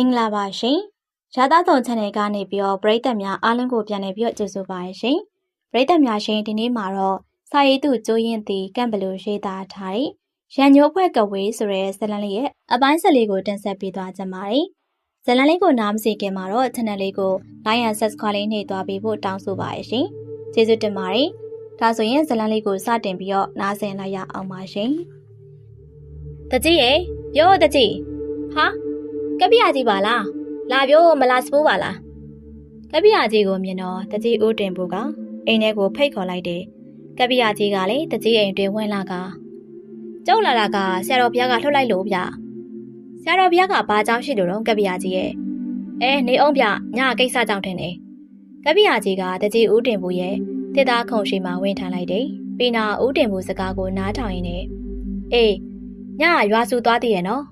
င်္ဂလာပါရှင်။ရာသားသွန် channel ကနေပြီးတော့ပရိသတ်များအားလုံးကိုပြန်လည်ပြီးတော့ကြိုဆိုပါရရှင်။ပရိသတ်များရှင်ဒီနေ့မှာတော့စာရေးသူကျိုးရင်တီကန့်ဘလူရေးသားထားတဲ့ရန်ညိုးဖွဲ့ကဝေးဆိုတဲ့ဇာတ်လမ်းလေးရဲ့အပိုင်းဆက်လေးကိုတင်ဆက်ပေးသွားကြပါမယ်။ဇာတ်လမ်းလေးကိုနားမစီခင်မှာတော့ channel လေးကို like and subscribe လေးနှိပ်သွားပေးဖို့တောင်းဆိုပါရရှင်။ကျေးဇူးတင်ပါတယ်။ဒါဆိုရင်ဇာတ်လမ်းလေးကိုစတင်ပြီးတော့နားဆင်လိုက်ရအောင်ပါရှင်။တကြီးရေပြောတကြီးဟာ ကပြရကြီးပါလားလာပြောမလားစပိုးပါလားကပြရကြီးကိုမြင်တော့တကြီးဦးတင်ဖို့ကအိမ်ထဲကိုဖိတ်ခေါ်လိုက်တယ်ကပြရကြီးကလည်းတကြီးအိမ်တွင်ဝင်လာကကျုပ်လာတာကဆရာတော်ဘုရားကလှုပ်လိုက်လို့ဗျဆရာတော်ဘုရားကဘာကြောင့်ရှိလို့တော့ကပြရကြီးရဲ့အဲနေအောင်ဗျညကိစ္စကြောင့်ထင်တယ်ကပြရကြီးကတကြီးဦးတင်ဖို့ရဲ့တစ်သားခုံရှိမှဝင်ထန်လိုက်တယ်ပြီးနာဦးတင်ဖို့စကားကိုနားထောင်ရင်းနဲ့အေးညရွာစုသွားတည်ရဲ့နော်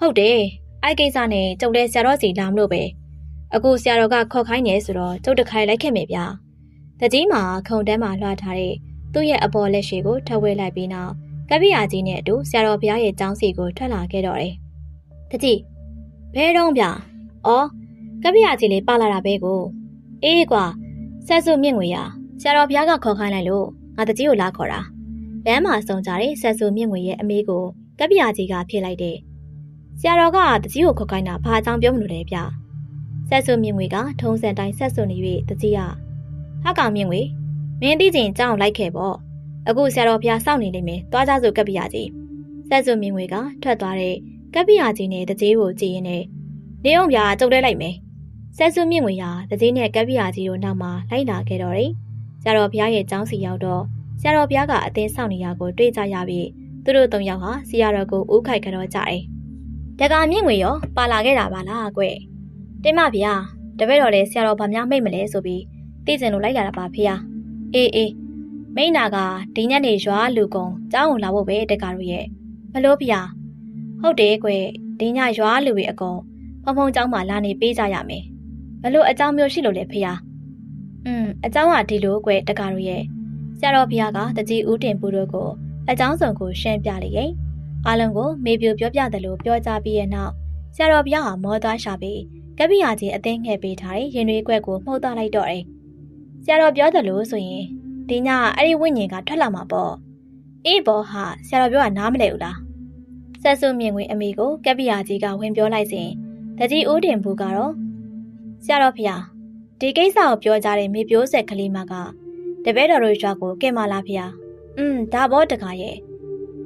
ဟုတ်တယ် အဲ့ကိစ္စနဲ့ကျုပ်လည်းဆရာတော်စီလာမလို့ပဲအခုဆရာတော်ကခေါ်ခိုင်းနေဆိုတော့ကျုပ်တခိုင်လိုက်ခဲ့မယ်ဗျာတကြီးမှာခုံတန်းမှာလွှားထားတဲ့သူ့ရဲ့အပေါ်လက်ရှိကိုထဝဲလိုက်ပြီးနောက်ကပိယာကြီးနဲ့အတူဆရာတော်ဘုရားရဲ့ကျောင်းစီကိုထွက်လာခဲ့တော့တယ်တကြီးဘဲတော့ဗျာဩကပိယာကြီးလေးပါလာတာပဲကိုအေးကွာဆက်စုမြင့်ငွေရဆရာတော်ဘုရားကခေါ်ခိုင်းလိုက်လို့ငါတကြီးကိုလာခေါ်တာလမ်းမှာစုံကြတဲ့ဆက်စုမြင့်ငွေရဲ့အမေကိုကပိယာကြီးကဖြေလိုက်တဲ့ ဆရာတော်ကတကြီးကိုခေါ်ခိုင်းတာဘာအကြောင်းပြောမလို့လဲဗျဆက်စုမြင့်ငွေကထုံးစံတိုင်းဆက်စုနေ၍တကြီးကဟာကောင်မြင့်ငွေမင်းသိချင်းကြောင်းလိုက်ခဲ့ပေါ့အခုဆရာတော်ဘုရားစောင့်နေလိမ့်မယ်သွားကြစို့ကပ္ပိယကြီးဆက်စုမြင့်ငွေကထွက်သွားတဲ့ကပ္ပိယကြီးနဲ့တကြီးကိုကြည်ရင်နဲ့နေအောင်ဗျာကြုတ်လဲလိုက်မယ်ဆက်စုမြင့်ငွေဟာတကြီးနဲ့ကပ္ပိယကြီးတို့နောက်မှာလိုက်လာခဲ့တော့တယ်ဆရာတော်ဘုရားရဲ့ကျောင်းစီရောက်တော့ဆရာတော်ဘုရားကအသင်းဆောင်နေရကိုတွေ့ကြရပြီးသူတို့သုံးယောက်ဟာဆရာတော်ကိုဥခိုက်ကြတော့ကြတယ် တကာမြင့်ငွေရောပါလာခဲ့တာပါလားကွတင်မဗျာတပည့်တော်လည်းဆရာတော်ဘာများမိတ်မလဲဆိုပြီးသိကျင်လို့လိုက်လာတာပါဖေဟာအေးအေးမိန်းနာကဒီညနေရွာလူကုံကျောင်းကိုလာဖို့ပဲတကာတို့ရဲ့ဘလို့ဖေဟာဟုတ်တယ်ကွဒီညရွာလူတွေအကုန်ဖုံဖုံကျောင်းမှာလာနေပေးကြရမယ်ဘလို့အကြောင်းမျိုးရှိလို့လဲဖေဟာอืมအကြောင်းကဒီလိုကွတကာတို့ရဲ့ဆရာတော်ဖေဟာကတကြီးဦးတင်ပူတို့ကိုအကြောင်းစုံကိုရှင်းပြလိုက်ရဲ့ အားလုံးကိုမေပြိုပြောပြတယ်လို့ပြောကြပြီးရဲ့နောက်ဆရာတော်ဘုရားဟာမောသားရှာပြီးကပိယာကြီးအသိငှဲ့ပေးထားတဲ့ရင်ရွေးကွက်ကိုမှုတ်သားလိုက်တော့တယ်။ဆရာတော်ပြောတယ်လို့ဆိုရင်ဒီညအဲ့ဒီဝိညာဉ်ကထွက်လာမှာပေါ့။အေးဘောဟာဆရာတော်ပြောတာနားမလဲဘူးလား။ဆက်စုမြင်ဝင်အမိကိုကပိယာကြီးကဝင်ပြောလိုက်စဉ်တကြီးဦးတင်ဘူးကတော့ဆရာတော်ဖျားဒီကိစ္စကိုပြောကြတဲ့မေပြိုးဆက်ကလေးမကတပည့်တော်တို့ရွာကိုကဲမလာဖျား။อืมဒါဘောတခါရဲ့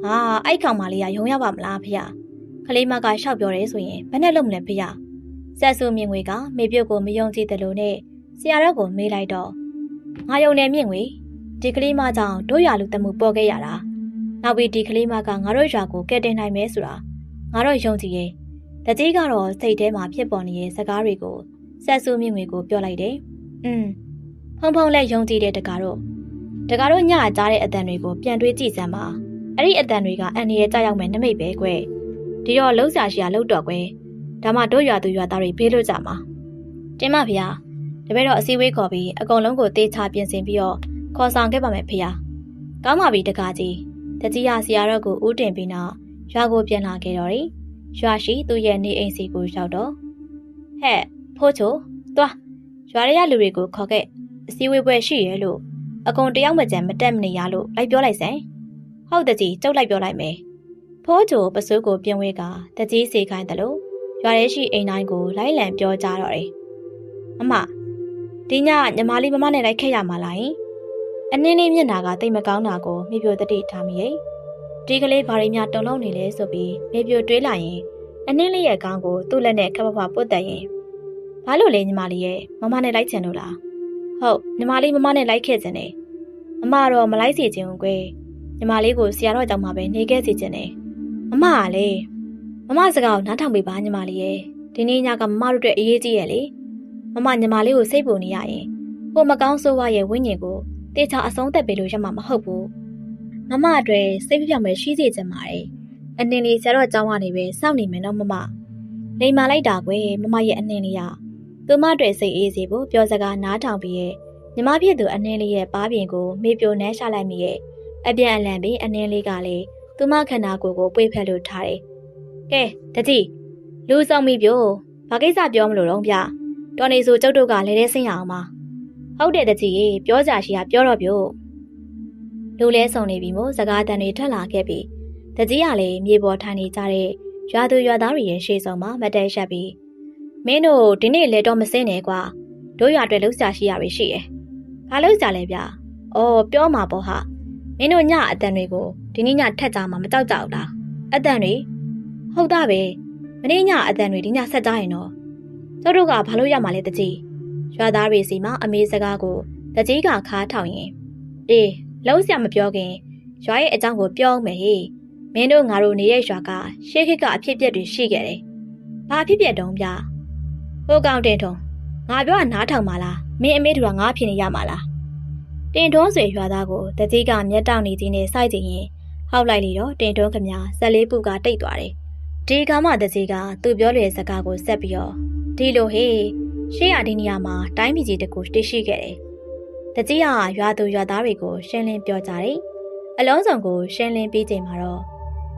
ဟာအဲ့ကောင်မလေးကယုံရပါမလားဖေ။ကလေးမကရှောက်ပြောတယ်ဆိုရင်ဘယ်နဲ့လုပ်မလဲဖေ။ဆက်ဆူမြင့်ငွေကမေပြုတ်ကိုမယုံကြည်တယ်လို့နဲ့ဆရာတော်ကိုမေးလိုက်တော့ငါယုံနေမြင့်ငွေဒီကလေးမကြောင့်တို့ရလူတမှုပေါ်ခဲ့ရတာ။နောက်ပြီးဒီကလေးမကငါတို့ရွာကိုကဲတင်နိုင်မယ်ဆိုတာငါတို့ယုံကြည်ရဲ့။တကြီးကတော့စိတ်ထဲမှာဖြစ်ပေါ်နေတဲ့စကားတွေကိုဆက်ဆူမြင့်ငွေကိုပြောလိုက်တယ်။อืมဖုံဖုံလည်းယုံကြည်တဲ့တကားတို့တကားတို့ညကြားတဲ့အတန်တွေကိုပြန်တွေးကြည့်စမ်းပါ။ အဲ့ဒီအတန်တွေကအန်ဒီရဲ့ကြောက်ရောက်မဲ့နမိတ်ပဲကွယ်ဒီတော့လှုပ်ရှားရှိရလှုပ်တော့ကွယ်ဒါမှတို့ရွာသူရွာသားတွေဖေးလို့ကြမှာတင်မဖေဟာတပည့်တော်အစည်းအဝေးခေါ်ပြီးအကုန်လုံးကိုတေးချပြင်ဆင်ပြီးတော့ခေါ်ဆောင်ခဲ့ပါမယ်ဖေဟာကောင်းပါပြီတကားကြီးတကြီးရဆရာတော်ကိုဦးတင်ပြီးနောက်ရွာကိုပြန်လာခဲ့တော့တယ်ရွာရှိသူ့ရဲ့နေအိမ်စီကိုရောက်တော့ဟဲ့ဖိုးချိုသွားရွာရရလူတွေကိုခေါ်ခဲ့အစည်းအဝေးပွဲရှိရဲလို့အကုန်တယောက်မကြံမတက်မနေရလို့လိုက်ပြောလိုက်စမ်း ဟုတ်တကြီးကျုပ်လိုက်ပြောလိုက်မယ်ဖိုးချိုပစိုးကိုပြင်ဝဲကတကြီးစေခိုင်းတယ်လို့ရွာထဲရှိအိမ်တိုင်းကိုလိုက်လံပြောကြတော့တယ်အမဒီညညီမလေးမမနဲ့လိုက်ခဲ့ရမှာလားယင်အနည်းလေးမျက်နာကတိတ်မကောင်းတာကိုမိပြိုတတိထားမိရဲ့ဒီကလေးဘာရင်းများတုံလုံးနေလဲဆိုပြီးမိပြိုတွေးလိုက်ရင်အနည်းလေးရဲ့ခေါင်းကိုသူ့လက်နဲ့ခပ်ဖဖပုတ်တက်ရင်ဘာလို့လဲညီမလေးရဲ့မမနဲ့လိုက်ချင်လို့လားဟုတ်ညီမလေးမမနဲ့လိုက်ခဲ့ချင်တယ်အမတော့မလိုက်စီချင်ဘူးကွယ် ညီမလေးကိုဆရာတော်ကြောင့်မှပဲနေခဲ့စီခြင်းနဲ့မမကလေမမစကားကိုနားထောင်ပေးပါညီမလေးရဲ့ဒီနေ့ညကမမတို့အတွက်အရေးကြီးရဲ့လေမမညီမလေးကိုစိတ်ပူနေရရင်ကိုမကောင်းဆိုးဝါးရဲ့ဝိညာဉ်ကိုတေချာအဆုံးသက်ပေးလို့ရမှာမဟုတ်ဘူးမမအတွက်စိတ်ပြပြောင်းပဲရှိစေချင်ပါတယ်အနင်းလေးဆရာတော်ကြောင်းကနေပဲစောင့်နေမယ်နော်မမလိမ်မာလိုက်တာကွယ်မမရဲ့အနင်းလေးရသူမအတွက်စိတ်အေးစေဖို့ပြောစကားနားထောင်ပြီးရဲ့ညီမဖြစ်သူအနှင်းလေးရဲ့ပါးပြင်ကိုမေပြိုနှမ်းရှာလိုက်မိရဲ့ အပြန်အလှန်ပြီးအနှင်းလေးကလည်းသူမခန္ဓာကိုယ်ကိုပွေဖက်လို့ထားတယ်။ကဲတတိလူဆောင်မိပြိုဘာကိစ္စပြောမလို့တော့ဗျတော်နေဆိုကျုပ်တို့ကလဲတဲ့ဆင်းရအောင်ပါဟုတ်တယ်တကြီးရေပြောကြရှိရပြောတော့ပြို့လူလဲဆုံနေပြီမို့စကားတန်တွေထွက်လာခဲ့ပြီတကြီးကလည်းမြေပေါ်ထိုင်နေကြတဲ့ရွာသူရွာသားတွေရဲ့ရှေ့ဆုံးမှာမတ်တဲရှက်ပြီးမင်းတို့ဒီနေ့လဲတော့မစင်းနဲ့ကွာတို့ရွာအတွက်လှုပ်ရှားရှိရပြီရှိတယ်ဘာလှုပ်ရှားလဲဗျအော်ပြောမှာပေါ့ဟာ မင်းတို့ညအတန်တွေကိုဒီနေ့ညထက်ကြမှာမကြောက်ကြဘူးလားအတန်တွေဟုတ်တာပဲမနေ့ညအတန်တွေဒီညဆက်ကြရင်တော့ကျတို့ကဘာလို့ရမှာလဲတကြီးရွာသားတွေစီမှာအမေစကားကိုတကြီးကခါထောင်ရင်အေးလုံးစရာမပြောခင်ရွာရဲ့အကြောင်းကိုပြောအောင်မယ်ဟေ့မင်းတို့ငါတို့နေရဲ့ရွာကရှေးခေတ်ကအဖြစ်အပျက်တွေရှိခဲ့တယ်။ဘာအဖြစ်အပျက်တုံးဗျ။ဟိုကောင်တင်ထုံငါပြောတာနားထောင်ပါလား။မင်းအမေတို့ကငါဖြစ်နေရမှာလား။ တင်ထုံးဆွေရွာသားကိုတကြီးကမျက်တောင်နေခြင်းနဲ့စိုက်ကြည့်ရင်ဟောက်လိုက်လေတော့တင်ထုံးခမဆက်လေးပူကတိတ်သွားတယ်။ဒီကမှတကြီးကသူ့ပြောလေစကားကိုဆက်ပြီးတော့ဒီလိုဟေးရှေးရဒီနေရာမှာတိုင်းပြည်ကြီးတကူတရှိခဲ့တယ်။တကြီးကရွာသူရွာသားတွေကိုရှင်းလင်းပြောကြတယ်။အလုံးစုံကိုရှင်းလင်းပြီးချိန်မှာတော့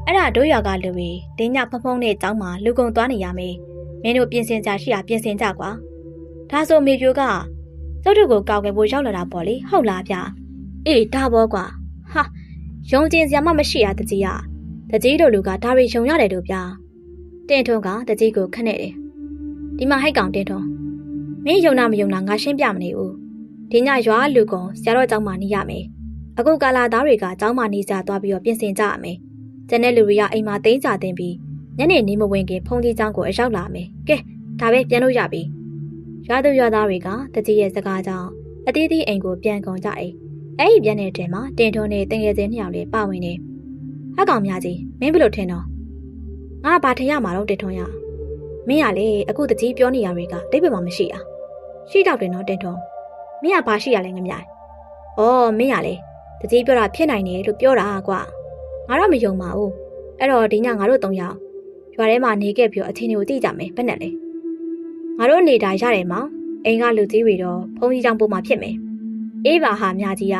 အဲ့ဒါတို့ရွာကလူတွေတင်းညဖဖုံးနဲ့ကြောင်းမှာလူကုန်သွားနေရမေးမင်းတို့ပြင်ဆင်ကြရှိရပြင်ဆင်ကြကွာဒါဆိုမေပြိုက ကျုပ်တို့ကိုကောက်ွယ်ဖို့ရောက်လာတာပေါ့လေဟုတ်လားဗျအေးဒါဘောကွာဟာယုံကျင်စရာမှမရှိရတကြီးရတကြီးတို့လူကဒါရီယုံရတယ်တို့ဗျာတင်ထွန်းကတကြီးကိုခနဲ့တယ်ဒီမှာဟိုက်ကောင်တင်ထွန်းမင်းယုံနာမယုံနာငါရှင်းပြမနေဘူးဒီညရွာလူကုန်ဆရာတော်เจ้าမှာနေရမယ်အခုကာလာသားတွေကเจ้าမှာနေကြသွားပြီးတော့ပြင်ဆင်ကြရမယ်ကျန်တဲ့လူတွေကအိမ်မှာတိန်းကြတင်ပြီးညနေနေမဝင်ခင်ဖုန်ကြီးเจ้าကိုအရောက်လာမယ်ကဲဒါပဲပြန်လို့ရပြီ ရွာသူရွာသားတွေကတကြီးရဲ့စကားကြောင့်အသေးသေးအိမ်ကိုပြန်ကုန်ကြတယ်အဲ့ဒီပြန်တဲ့တဲမှာတင်ထွန်းနဲ့တင်ငယ်ချင်းနှစ်ယောက်လေးပါဝင်နေဟက်ကောင်များကြီးမင်းဘယ်လိုထင်တော့ငါဘာထင်ရမှာတော့တင်ထွန်းရမင်းကလေအခုတကြီးပြောနေရတွေကတိတ်ပမာမရှိတာရှိတော့တယ်နော်တင်ထွန်းမင်းကဘာရှိရလဲငမြိုင်ဩမင်းကလေတကြီးပြောတာဖြစ်နိုင်တယ်လို့ပြောတာကွာငါတော့မယုံပါဘူးအဲ့တော့ဒီညငါတို့၃ယောက်ရွာထဲမှာနေခဲ့ပြီးအချင်းတွေကိုသိကြမယ်ဘယ်နဲ့လဲ ငါတို့နေတာရတယ်မောင်အိမ်ကလူကြီးတွေတော့ဖုန်းကြီးကြောင့်ပို့မှာဖြစ်မယ်အေးပါဟာမြကြီးက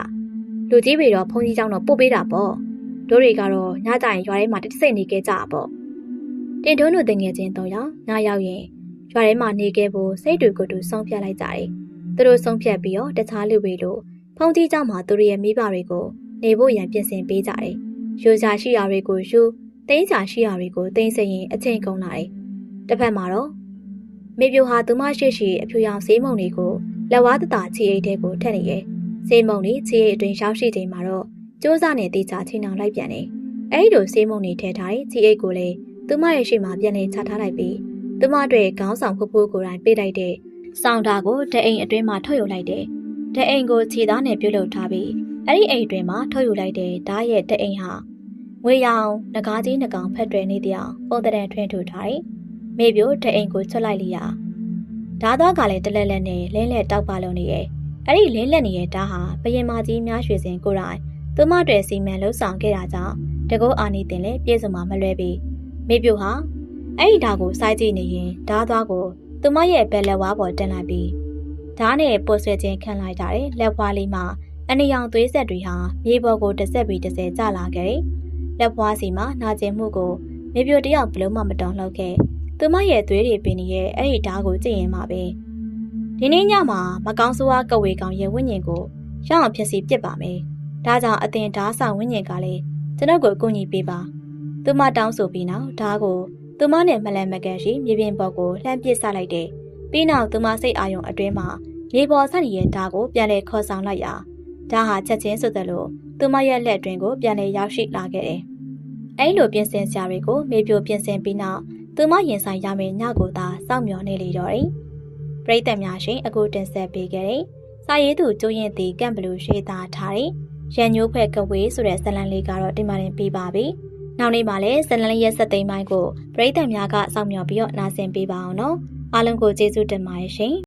လူကြီးတွေတော့ဖုန်းကြီးကြောင့်တော့ပို့ပေးတာပေါ့တို့တွေကတော့ညကြရင်ရွာထဲမှာတစ်စိတ်နေခဲ့ကြတာပေါ့တင်တွန်းတို့တငယ်ချင်း၃ယောက်ညရောက်ရင်ရွာထဲမှာနေခဲ့ဖို့စိတ်တွေကိုတူဆုံးဖြတ်လိုက်ကြတယ်သူတို့ဆုံးဖြတ်ပြီးတော့တခြားလူတွေတို့ဖုန်းကြီးကြောင့်မှသူတို့ရဲ့မိဘတွေကိုနေဖို့ရန်ပြင်ဆင်ပေးကြတယ်ယူစာရှိရာတွေကိုယူသိန်းစာရှိရာတွေကိုသိန်းစရင်အချိန်ကုန်လာတယ်။တစ်ဖက်မှာတော့ မေပြိုဟာသူမရှိရှိအဖြူရောင်ဆေးမုံတွေကိုလက်ဝါးတတချီအိတ်ထဲကိုထည့်နေရဲ့။ဆေးမုံတွေချီအိတ်အတွင်းရောက်ရှိချိန်မှာတော့စူးစမ်းနေတေချာချင်းအောင်လိုက်ပြန်တယ်။အဲဒီလိုဆေးမုံတွေထည့်ထားတဲ့ချီအိတ်ကိုလည်းသူမရဲ့ရှိမှပြန်လည်ချထားလိုက်ပြီးသူမအတွက်ခေါင်းဆောင်ဖူးဖူးကိုယ်တိုင်ပေးလိုက်တဲ့ဆောင်းတာကိုတအိမ်အတွင်းမှာထုတ်ယူလိုက်တယ်။တအိမ်ကိုခြေသားနဲ့ပြုတ်လုထားပြီးအဲ့ဒီအိမ်အတွင်းမှာထုတ်ယူလိုက်တဲ့ဓာတ်ရဲ့တအိမ်ဟာငွေရောင်ငကားကြီးနှကောင်ဖက်တွယ်နေတဲ့အပုံတရံထွင်းထူထားတယ်။ မေပြိုတအိမ်ကိုချွတ်လိုက်လျာဓာသားကလည်းတလက်လက်နဲ့လင်းလက်တောက်ပါလုံးနေရဲ့အဲ့ဒီလင်းလက်နေတဲ့ဓာဟာဘရင်မကြီးများရွှေစင်ကိုရိုင်းသူမတွေစီမံလှုပ်ဆောင်ခဲ့တာကြောင့်တကောအာနီတင်လည်းပြည့်စုံမှာမလွဲပြီးမေပြိုဟာအဲ့ဒီဓာကိုစိုက်ကြည့်နေရင်ဓာသွားကိုသူမရဲ့ဘက်လက်ဝါးပေါ်တင်လိုက်ပြီးဓာနဲ့ပိုဆွဲခြင်းခံလိုက်ကြတယ်လက်ဝါးလေးမှာအနီရောင်သွေးဆက်တွေဟာမြေပေါ်ကိုတစ်ဆက်ပြီးတစ်ဆက်ကျလာခဲ့တယ်လက်ပွားစီမှာနာကျင်မှုကိုမေပြိုတယောက်ဘလုံးမမတောင်းလောက်ခဲ့ သူမရဲ့သွေးတွေပင်ရဲ့အဲ့ဒီဓားကိုကြည့်ရင်မှပဲဒီနေ့ညမှာမကောင်းဆိုးဝါးကဝေကောင်ရဲ့ဝိညာဉ်ကိုရအောင်ဖြစ်စီပြစ်ပါမယ်ဒါကြောင့်အတင်ဓားဆောင်ဝိညာဉ်ကလည်းကျွန်ုပ်ကိုအကူအညီပေးပါသူမတောင်းဆိုပြီးနောက်ဓားကိုသူမနဲ့မလန်မကန်ရှိမြေပြင်ပေါ်ကိုလှမ်းပစ်ဆလိုက်တယ်ပြီးနောက်သူမစိတ်အာရုံအတွင်းမှာမြေပေါ်ဆက်နေတဲ့ဓားကိုပြန်လဲခေါ်ဆောင်လိုက်ရာဓားဟာချက်ချင်းဆိုသလိုသူမရဲ့လက်တွင်ကိုပြန်လဲရောက်ရှိလာခဲ့တယ်အဲ့လိုပြင်ဆင်စရာတွေကိုမေပြိုပြင်ဆင်ပြီးနောက် သူမရင်ဆိုင်ရမယ့်ညကိုသာစောင့်မျှော်နေလေတော့တယ်။ပရိသတ်များရှင်အခုတင်ဆက်ပေးခဲ့တဲ့စာရေးသူကျိုးရင်တီကန့်ဘလူးရှိသားထားတဲ့ရန်ညိုးဖွဲ့ကဝေးဆိုတဲ့ဇာတ်လမ်းလေးကတော့ဒီမှာတင်ပြပါပြီ။နောက်နေ့မှာလည်းဇာတ်လမ်းလေးရဲ့စက်သိမ်းပိုင်းကိုပရိသတ်များကစောင့်မျှော်ပြီးတော့နားဆင်ပေးပါအောင်နော်။အားလုံးကိုကျေးဇူးတင်ပါတယ်ရှင်။